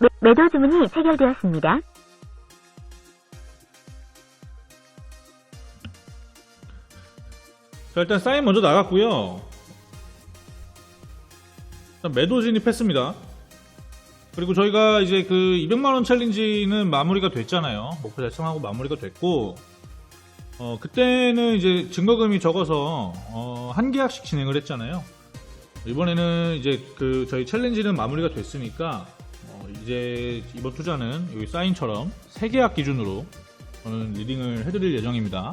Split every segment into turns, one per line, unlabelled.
매, 매도 주문이 체결되었습니다.
자, 일단 사인 먼저 나갔고요. 일단 매도 진입했습니다. 그리고 저희가 이제 그 200만원 챌린지는 마무리가 됐잖아요. 목표 달성하고 마무리가 됐고, 어, 그때는 이제 증거금이 적어서, 어, 한 계약씩 진행을 했잖아요. 이번에는 이제 그 저희 챌린지는 마무리가 됐으니까, 어, 이제 이번 투자는 여기 사인처럼 3계약 기준으로 저는 리딩을 해드릴 예정입니다.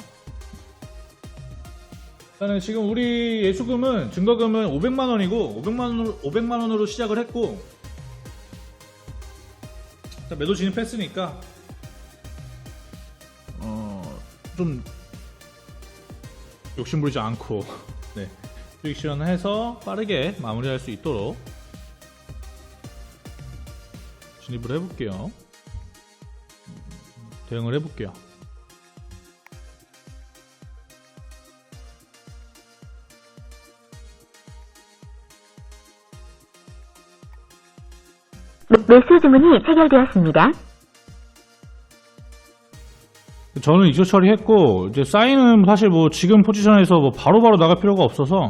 일단은 지금 우리 예수금은 증거금은 500만 원이고 500만 원으로 500만 원으로 시작을 했고 매도 진입했으니까 어 좀 욕심 부리지 않고 네 수익 실현해서 빠르게 마무리할 수 있도록 진입을 해볼게요. 대응을 해볼게요.
매, 매수 주문이 체결되었습니다.
저는 이조 처리했고 이제 사인은 사실 뭐 지금 포지션에서 뭐 바로바로 나갈 필요가 없어서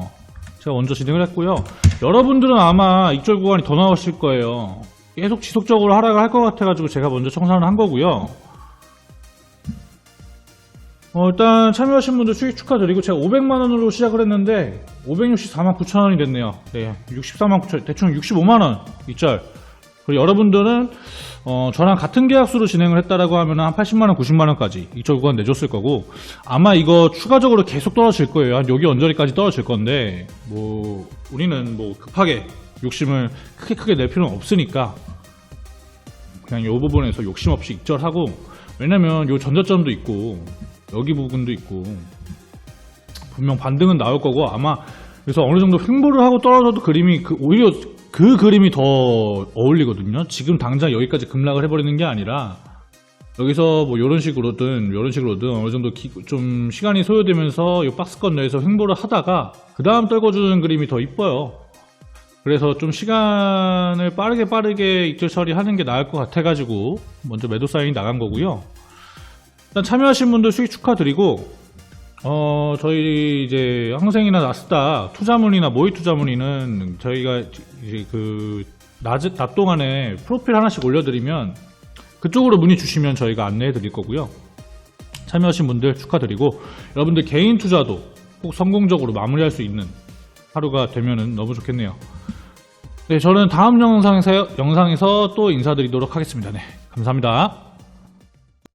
제가 먼저 진행을 했고요. 여러분들은 아마 익절 구간이 더 나오실 거예요. 계속 지속적으로 하락을 할 것 같아가지고 제가 먼저 청산을 한 거고요. 어, 일단 참여하신 분들 수익 축하드리고 제가 500만 원으로 시작을 했는데 564만 9천 원이 됐네요. 네, 64만 9천 대충 65만 원 익절. 그리고 여러분들은 어, 저랑 같은 계약수로 진행을 했다라고 하면 한 80만원, 90만원까지 이쪽 구간 내줬을 거고 아마 이거 추가적으로 계속 떨어질 거예요. 한 여기 언저리까지 떨어질 건데 뭐 우리는 뭐 급하게 욕심을 크게 크게 낼 필요는 없으니까 그냥 이 부분에서 욕심 없이 익절하고 왜냐면 요 전저점도 있고 여기 부분도 있고 분명 반등은 나올 거고 아마 그래서 어느 정도 횡보를 하고 떨어져도 그림이 그 오히려 그 그림이 더 어울리거든요. 지금 당장 여기까지 급락을 해버리는 게 아니라 여기서 뭐 이런 식으로든 이런 식으로든 어느 정도 기- 좀 시간이 소요되면서 이 박스권 내에서 횡보를 하다가 그 다음 떨궈주는 그림이 더 이뻐요. 그래서 좀 시간을 빠르게 빠르게 익절 처리하는 게 나을 것 같아가지고 먼저 매도 사인이 나간 거고요. 일단 참여하신 분들 수익 축하드리고 어, 저희 이제 항생이나 나스닥 투자문이나 모의 투자문의는 저희가 이제 그 낮, 낮 동안에 프로필 하나씩 올려드리면 그쪽으로 문의 주시면 저희가 안내해 드릴 거고요. 참여하신 분들 축하드리고 여러분들 개인 투자도 꼭 성공적으로 마무리할 수 있는 하루가 되면은 너무 좋겠네요. 네, 저는 다음 영상에서, 영상에서 또 인사드리도록 하겠습니다. 네, 감사합니다.